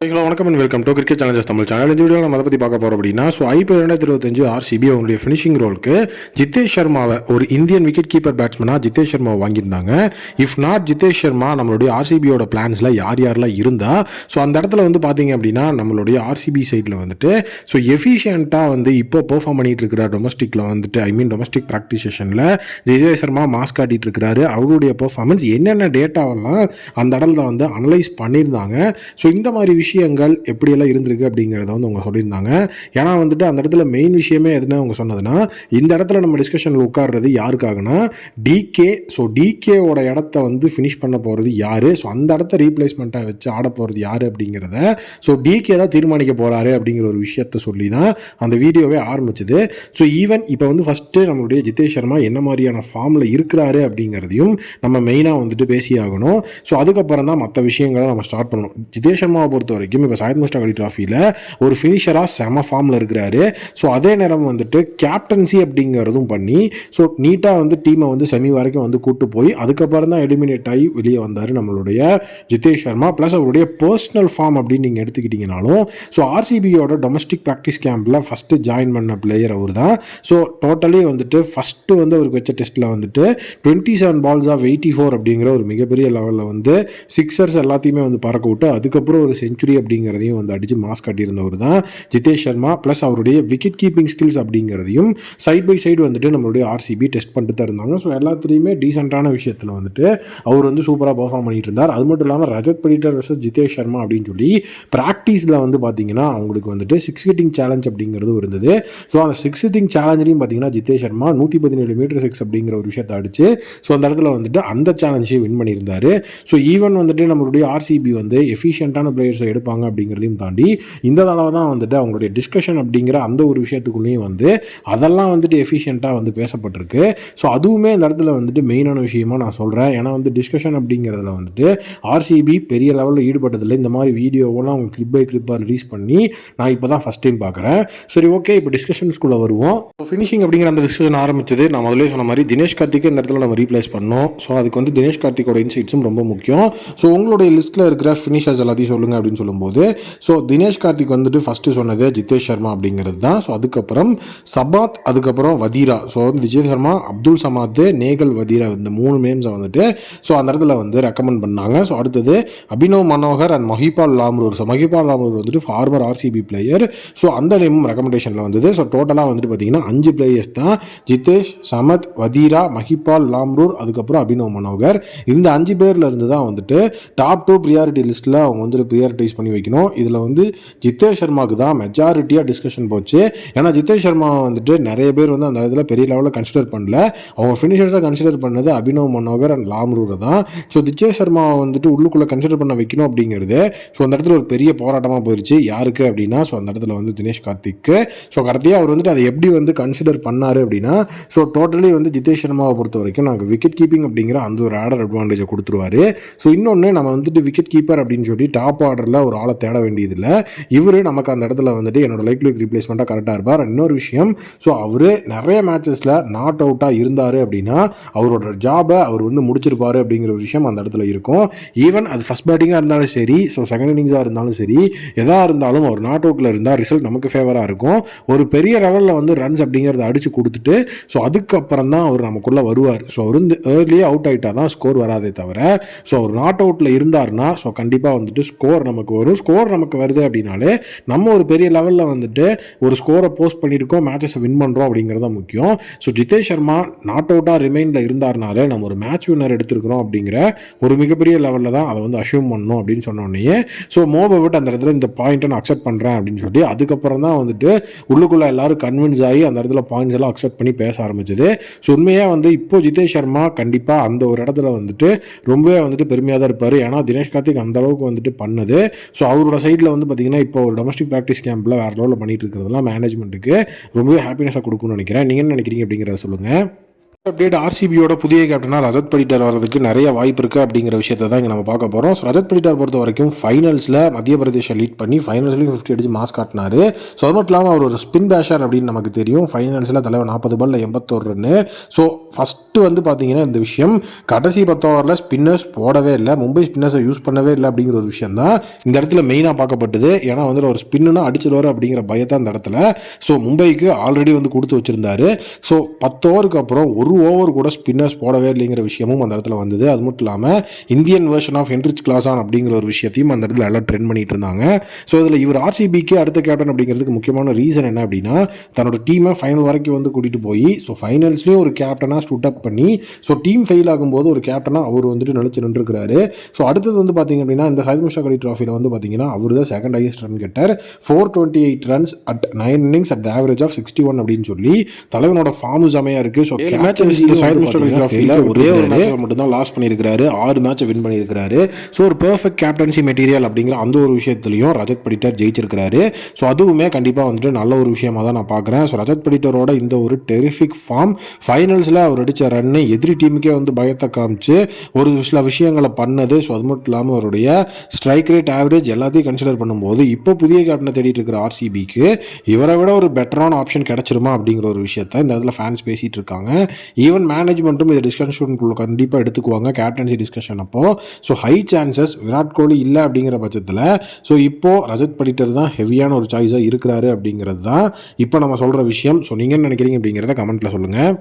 Hello வணக்கம் and welcome to cricket challenges Tamil channel இந்த video நம்ம அதை பற்றி பார்க்க போகிறோம் அப்படின்னா ஸோ ஐபிஎல் ரெண்டாயிரத்தி இருபத்தஞ்சு ஆர்சிபி அவங்களுடைய ஃபினிஷிங் ரோலுக்கு ஜிதேஷ் சர்மாவை ஒரு இந்தியன் விக்கெட் கீப்பர் பேட்ஸ்மனாக ஜிதேஷ் சர்மாவை வாங்கியிருந்தாங்க. இஃப் நாட் ஜிதேஷ் சர்மா நம்மளுடைய ஆர்சிபியோட பிளான்ஸில் யார் யாரெல்லாம் இருந்தா ஸோ அந்த இடத்துல வந்து பார்த்தீங்க அப்படின்னா நம்மளுடைய ஆர்சிபி சைடில் வந்துட்டு ஸோ எஃபிஷியண்ட்டாக வந்து இப்போ பெர்ஃபார்ம் பண்ணிட்டு இருக்கிற டொமஸ்டிக்கில் வந்துட்டு ஐ மீன் டொமஸ்டிக் ப்ராக்டிஸ் செஷனில் ஜிதேஷ் சர்மா மாஸ்க் காட்டிட்டு இருக்கிறாரு. அவருடைய பெர்ஃபார்மன்ஸ் என்னென்ன டேட்டாவெல்லாம் அந்த இடத்துல வந்து அனலைஸ் பண்ணியிருந்தாங்க. ஸோ இந்த மாதிரி விஷயங்கள் எப்படியெல்லாம் இருந்திருக்கு அப்படிங்கிறத வந்து அவங்க சொல்லியிருந்தாங்க. ஏன்னா வந்துட்டு அந்த இடத்துல மெயின் விஷயமே எதுனா அவங்க சொன்னதுன்னா இந்த இடத்துல நம்ம டிஸ்கஷனில் உட்கார்றது யாருக்காகனா டிகே ஸோ டிகேவோட இடத்த வந்து ஃபினிஷ் பண்ண போகிறது யார்? ஸோ அந்த இடத்த ரீப்ளேஸ்மெண்ட்டாக வச்சு ஆட போகிறது யார் அப்படிங்கிறத ஸோ டிகே தான் தீர்மானிக்க போகிறாரு அப்படிங்கிற ஒரு விஷயத்த சொல்லி தான் அந்த வீடியோவே ஆரம்பிச்சது. ஸோ ஈவன் இப்போ வந்து ஃபஸ்ட்டு நம்மளுடைய ஜிதேஷ் சர்மா என்ன மாதிரியான ஃபார்மில் இருக்கிறாரு அப்படிங்கிறதையும் நம்ம மெயினாக வந்துட்டு பேசி ஆகணும் ஸோ அதுக்கப்புறம் தான் மற்ற விஷயங்களை நம்ம ஸ்டார்ட் பண்ணணும். ஜிதேஷ் சர்மாவை பொறுத்த வரைக்கும் இப்போ சாயத் முஸ்டாக் அலி ட்ராஃபியில் ஒரு ஃபினிஷராக செம ஃபார்மில் இருக்கிறாரு. ஸோ அதே நேரம் வந்துட்டு கேப்டன்சி அப்படிங்கிறதும் பண்ணி ஸோ நீட்டாக வந்து டீமை வந்து செமி வரைக்கும் வந்து கூட்டு போய் அதுக்கப்புறம் தான் எலிமினேட் ஆகி வெளியே வந்தார் நம்மளுடைய ஜிதேஷ் சர்மா. ப்ளஸ் அவருடைய பர்சனல் ஃபார்ம் அப்படின்னு நீங்கள் எடுத்துக்கிட்டிங்கனாலும் ஸோ ஆர்சிபியோட டொமஸ்டிக் ப்ராக்டிஸ் கேம்பில் ஃபஸ்ட்டு ஜாயின் பண்ண பிளேயர் அவர் தான். ஸோ டோட்டலி வந்துட்டு ஃபஸ்ட்டு வந்து அவருக்கு வச்ச டெஸ்ட்டில் வந்துட்டு twenty seven balls of eighty four அப்படிங்கிற ஒரு மிகப்பெரிய லெவலில் வந்து சிக்ஸர்ஸ் எல்லாத்தையுமே வந்து பறக்க விட்டு அதுக்கப்புறம் ஒரு செஞ்சுரி அப்படிங்கிறதையும் வந்து அடித்து மாஸ் காட்டியிருந்தவர் தான் ஜிதேஷ் சர்மா ப்ளஸ் அவருடைய விக்கெட் கீப்பிங் ஸ்கில்ஸ் அப்படிங்கிறதையும் சைட் பை சைடு வந்துட்டு நம்மளுடைய ஆர்சிபி டெஸ்ட் பண்ணிட்டு தான் இருந்தாங்க. ஸோ எல்லாத்துலேயுமே டீசெண்டான விஷயத்தில் வந்துட்டு அவர் வந்து சூப்பராக பர்ஃபார்ம் பண்ணிட்டு இருந்தார். அது மட்டும் இல்லாமல் ரஜத் படிட்டர் வர்சஸ் ஜிதேஷ் சர்மா அப்படின்னு சொல்லி ப்ராக்டிஸில் வந்து பார்த்தீங்கன்னா அவங்களுக்கு வந்துட்டு சிக்ஸ் ஹிட்டிங் சேலஞ்ச் அப்படிங்கிறதும் இருந்தது. ஸோ அந்த சிக்ஸ் ஹிட்டிங் சேலஞ்சிலையும் பார்த்தீங்கன்னா ஜிதேஷ் சர்மா நூற்றி பதினேழு மீட்டர் சிக்ஸ் அப்படிங்கிற ஒரு விஷயத்தை அடிச்சு ஸோ அந்த இடத்துல வந்துட்டு அந்த சேலஞ்சையும் வின் பண்ணியிருந்தார். ஸோ ஈவன் வந்துட்டு நம்மளுடைய ஆர்சிபி வந்து எஃபிஷியண்டான பிளேயர்ஸை எடுப்பாங்க அப்படிங்கிறதையும் தாண்டி இந்த தடவை தான் வந்துட்டு அவங்களுடைய டிஸ்கஷன் அப்படிங்கிற அந்த ஒரு விஷயத்துக்குள்ளேயும் வந்து அதெல்லாம் வந்துட்டு எஃபிஷியண்ட்டாக வந்து பேசப்பட்டிருக்கு. ஸோ அதுவுமே இந்த இடத்துல வந்துட்டு மெயினான விஷயமா நான் சொல்கிறேன் ஏன்னா வந்து டிஸ்கஷன் அப்படிங்கிறதுல வந்துட்டு ஆர்சிபி பெரிய லெவலில் ஈடுபட்டதில்லை. இந்த மாதிரி வீடியோவெல்லாம் அவங்க கிளிப் பை கிளிப்பாக ரிலீஸ் பண்ணி நான் இப்போ தான் ஃபஸ்ட் டைம் பார்க்குறேன். சரி ஓகே இப்போ டிஸ்கஷன்ஸ்குள்ளே வருவோம். ஃபினிஷிங் அப்படிங்கிற அந்த டிஸ்கஷன் ஆரம்பிச்சது. நான் முதலே சொன்ன மாதிரி தினேஷ் கார்த்திக்கு இந்த இடத்துல நம்ம ரீப்ளேஸ் பண்ணோம். ஸோ அதுக்கு வந்து தினேஷ் கார்த்திகோட இன்சைட்ஸும் ரொம்ப முக்கியம். ஸோ உங்களுடைய லிஸ்ட்டில் இருக்கிற ஃபினிஷர்ஸ் எல்லாத்தையும் சொல்லுங்கள் அப்படின்னு சொல்லி சொல்லும்போது ஸோ தினேஷ் கார்த்திக் வந்துட்டு ஃபஸ்ட்டு சொன்னது ஜிதேஷ் சர்மா அப்படிங்கிறது தான். ஸோ அதுக்கப்புறம் சபாத் அதுக்கப்புறம் வதீரா. ஸோ வந்து விஜய் சர்மா அப்துல் சமாத் நேகல் வதீரா இந்த மூணு நேம்ஸை வந்துட்டு ஸோ அந்த இடத்துல வந்து ரெக்கமெண்ட் பண்ணாங்க. ஸோ அடுத்தது அபினவ் மனோகர் அண்ட் மஹிபால் லாம்ரூர். ஸோ மஹிபால் லாம்ரூர் வந்துட்டு ஃபார்மர் ஆர்சிபி பிளேயர் ஸோ அந்த நேமும் ரெக்கமெண்டேஷனில் வந்தது. ஸோ டோட்டலாக வந்துட்டு பார்த்தீங்கன்னா அஞ்சு பிளேயர்ஸ் தான். ஜிதேஷ் சமத் வதீரா மஹிபால் லாம்ரூர் அதுக்கப்புறம் அபினவ் மனோகர். இந்த அஞ்சு பேரில் இருந்து தான் வந்துட்டு டாப் டூ ப்ரியாரிட்டி லிஸ்ட்டில் அவங்க வந்துட்டு ப்ரியாரிட்டைஸ் பண்ணி வைக்கணும். இதில் வந்து ஜிதேஷ் சர்மாவுக்கு தான் மெஜாரிட்டியாக டிஸ்கஷன் போச்சு. ஏன்னா ஜிதேஷ் சர்மா வந்துட்டு நிறைய பேர் வந்து அந்த இதில் பெரிய லெவலில் கன்சிடர் பண்ணல. அவங்க ஃபினிஷர்ஸாக கன்சிடர் பண்ணது அபினவ் மனோகர் அண்ட் லாம்ரூரை தான். ஸோ ஜிதேஷ் சர்மா வந்துட்டு உள்ளுக்குள்ளே கன்சிடர் பண்ண வைக்கணும் அப்படிங்கிறது ஸோ அந்த இடத்துல ஒரு பெரிய போராட்டமாக போயிடுச்சு யாருக்கு அப்படின்னா ஸோ அந்த இடத்துல வந்து தினேஷ் கார்த்திக்கு. ஸோ கடைசியாக அவர் வந்துட்டு அதை எப்படி வந்து கன்சிடர் பண்ணார் அப்படின்னா ஸோ டோட்டலி வந்து ஜிதேஷ் சர்மாவை பொறுத்த வரைக்கும் நாங்கள் விக்கெட் கீப்பிங் அப்படிங்கிற அந்த ஒரு ஆர்டர் அட்வான்டேஜை கொடுத்துருவாரு. ஸோ இன்னொன்று நம்ம வந்துட்டு விக்கெட் கீப்பர் அப்படின்னு சொல்லி டாப் ஆர்டரில் ஒரு ஆளை தேட வேண்டியதில்லை. இவர் நமக்கு அந்த இடத்துல வந்துட்டு என்னோட லைக் லுக் ரீப்ளேஸ்மெண்ட்டாக கரெக்டாக இருப்பார். இன்னொரு விஷயம் ஸோ அவர் நிறைய மேட்சஸில் நாட் அவுட்டாக இருந்தார் அப்படின்னா அவரோட ஜாபை அவர் வந்து முடிச்சிருப்பார் அப்படிங்கிற ஒரு விஷயம் அந்த இடத்துல இருக்கும். ஈவன் அது ஃபஸ்ட் பேட்டிங்காக இருந்தாலும் சரி ஸோ செகண்ட் இன்னிங்ஸாக இருந்தாலும் சரி எதாக இருந்தாலும் அவர் நாட் அவுட்டில் இருந்தால் ரிசல்ட் நமக்கு ஃபேவராக இருக்கும். ஒரு பெரிய லெவலில் வந்து ரன்ஸ் அப்படிங்கிறத அடித்து கொடுத்துட்டு ஸோ அதுக்கப்புறம் தான் அவர் நமக்குள்ளே வருவார். ஸோ அவர் வந்து ஏர்லியே அவுட் ஆகிட்டா தான் ஸ்கோர் வராதே தவிர ஸோ அவர் நாட் அவுட்டில் இருந்தார்னா ஸோ கண்டிப்பாக வந்துட்டு ஸ்கோர் நமக்கு வரும் ஸ்கோர் நமக்கு வருது அப்படின்னாலே நம்ம ஒரு பெரிய லெவலில் வந்துட்டு ஒரு ஸ்கோரை போஸ்ட் பண்ணியிருக்கோம் மேட்சஸை வின் பண்ணுறோம் அப்படிங்கிறது தான் முக்கியம். ஸோ ஜிதேஷ் சர்மா நாட் அவுட்டாக ரிமைனில் இருந்தார்னாலே நம்ம ஒரு மேட்ச் வின்னர் எடுத்திருக்கிறோம் அப்படிங்கிற ஒரு மிகப்பெரிய லெவலில் தான் அதை வந்து அசியூம் பண்ணணும் அப்படின்னு சொன்னோடனே ஸோ மோபை அந்த இடத்துல இந்த பாயிண்ட்டை நான் அக்செப்ட் பண்ணுறேன் அப்படின்னு சொல்லி அதுக்கப்புறம் தான் வந்துட்டு உள்ளுக்குள்ளே எல்லாரும் கன்வின்ஸ் ஆகி அந்த இடத்துல பாயிண்ட்ஸ் எல்லாம் அக்செப்ட் பண்ணி பேச ஆரம்பிச்சது. ஸோ உண்மையாக வந்து இப்போ ஜிதேஷ் சர்மா கண்டிப்பாக அந்த ஒரு இடத்துல வந்துட்டு ரொம்பவே வந்துட்டு பெருமையாக தான் இருப்பார். ஏன்னா தினேஷ் கார்த்திக் அந்த அளவுக்கு வந்துட்டு பண்ணது. ஸோ அவரோட சைடில் வந்து பார்த்தீங்கன்னா இப்போ ஒரு டொமஸ்டிக் ப்ராக்டிஸ் கேம்பில் வேறு லெவலில் பண்ணிட்டு இருக்கிறதுலாம் மேனேஜ்மெண்ட்டுக்கு ரொம்பவே ஹாப்பினஸாக கொடுக்கும்னு நினைக்கிறேன். நீங்கள் என்ன நினைக்கிறீங்க அப்படிங்கிறத சொல்லுங்கள் அப்டேட் ஆர்சிபியோட புதிய கேப்டனா ரஜத் படிட்டர் வரதுக்கு நிறைய வாய்ப்பு இருக்குது அப்படிங்கிற விஷயத்தை தான் இங்கே நம்ம பார்க்க போகிறோம் ஸோ ரஜத் படிட்டர் பொறுத்த வரைக்கும் ஃபைனல்ஸில் மத்திய பிரதேஷை லீட் பண்ணி ஃபைனல்ஸ்லையும் ஃபிஃப்டி அடிச்சு மாஸ் காட்டினாரு. ஸோ அது மட்டும் இல்லாமல் அவர் ஒரு ஸ்பின் பேஷர் அப்படின்னு நமக்கு தெரியும். ஃபைனல்ஸில் தலைவர் நாற்பது பால்ல எண்பத்தோரு ரன்னு ஸோ ஃபஸ்ட்டு வந்து பார்த்தீங்கன்னா இந்த விஷயம் கடைசி பத்து ஓவரில் ஸ்பின்னர்ஸ் போடவே இல்லை. மும்பை ஸ்பின்னர்ஸை யூஸ் பண்ணவே இல்லை அப்படிங்கிற ஒரு விஷயம் தான் இந்த இடத்துல மெயினாக பார்க்கப்பட்டது. ஏன்னா வந்து ஒரு ஸ்பின்னுனா அடிச்சிடுவார் அப்படிங்கிற பயத்தை அந்த இடத்துல. ஸோ மும்பைக்கு ஆல்ரெடி வந்து கொடுத்து வச்சுருந்தாரு. ஸோ பத்து ஓவருக்கு அப்புறம் ஒரு ஓவர் கூட ஸ்பின்னர்ஸ் போடவே இல்லைங்கிற விஷயமும் அந்த இடத்துல வந்தது. அது மட்டும் இல்லாமல் Indian version of Heinrich Klaasen அப்படிங்கிற ஒரு விஷயத்தையும் அந்த இடத்துல எல்லாம் ட்ரெண்ட் பண்ணிட்டு இருந்தாங்க. ஸோ இதில் இவர் ஆர்சிபிக்கு அடுத்த கேப்டன் அப்படிங்கிறதுக்கு முக்கியமான ரீசன் என்ன அப்படின்னா தன்னோட டீமை ஃபைனல் வரைக்கும் வந்து கூட்டிகிட்டு போய் ஸோ ஃபைனல்ஸ்லேயும் ஒரு கேப்டனாக ஸ்டூட் அப் பண்ணி ஸோ டீம் ஃபெயில் ஆகும்போது ஒரு கேப்டனாக அவர் வந்துட்டு நினச்சி நின்றுருக்கிறாரு. ஸோ அடுத்தது வந்து பார்த்தீங்க அப்படின்னா இந்த சைத் முஷாக் அலி ட்ராஃபியில் வந்து பார்த்தீங்கன்னா அவர் தான் second highest run getter four twenty eight runs at nine innings at average of sixty one அப்படின்னு சொல்லி தலைவனோட ஃபார்ம் செமையாக இருக்குது ஸோ மேட்சஸ் முஷாக் அலி ட்ராஃபியில் ஒரே ஒரு மேட்ச் மட்டும் தான் லாஸ் பண்ணியிருக்காரு ஆறு மேட்சை வின் பண்ணியிருக்காரு ஸோ ஒரு பெர்ஃபெக்ட் கேப்டன்சி மெட்டீரியல் அப்படிங்கிற அந்த ஒரு விஷயத்துலையும் ரஜத் படிட்டர் ஜெயிச்சிருக்கிறாரு. ஸோ அதுவுமே கண்டிப்பாக வந்துட்டு நல்ல ஒரு விஷயமா தான் நான் பார்க்குறேன். ஸோ ரஜத் படிட்டரோட இந்த ஒரு டெரிஃபிக் ஃபார்ம் ஃபைனல்ஸில் அவர் அடித்த ரன்னு எதிரி டீமுக்கே வந்து பயத்தை காமிச்சு ஒரு சில விஷயங்களை பண்ணது. ஸோ அது மட்டும் இல்லாமல் அவருடைய ஸ்ட்ரைக் ரேட் ஆவரேஜ் எல்லாத்தையும் கன்சிடர் பண்ணும்போது இப்போ புதிய கேப்டனை தேடிட்டு இருக்கிற ஆர்சிபிக்கு இவரை விட ஒரு பெட்டரான ஆப்ஷன் கிடைச்சிருமா அப்படிங்கிற ஒரு விஷயத்த இந்த இடத்துல ஃபேன்ஸ் பேசிகிட்டு இருக்காங்க. ஈவன் மேனேஜ்மெண்ட்டும் இதை டிஸ்கஷனுக்குள்ள கண்டிப்பாக எடுத்துக்குவாங்க. கேப்டன்சி டிஸ்கஷன் அப்போ. So high chances Virat Kohli இல்லை அப்படிங்கிற பட்சத்தில் ஸோ இப்போது ரஜத் படிட்டர் தான் ஹெவியான ஒரு சாய்ஸாக இருக்கிறாரு அப்படிங்கிறது தான் இப்போ நம்ம சொல்கிற விஷயம். ஸோ நீங்கள் என்ன நினைக்கிறீங்க அப்படிங்கிறத கமெண்ட்டில் சொல்லுங்கள்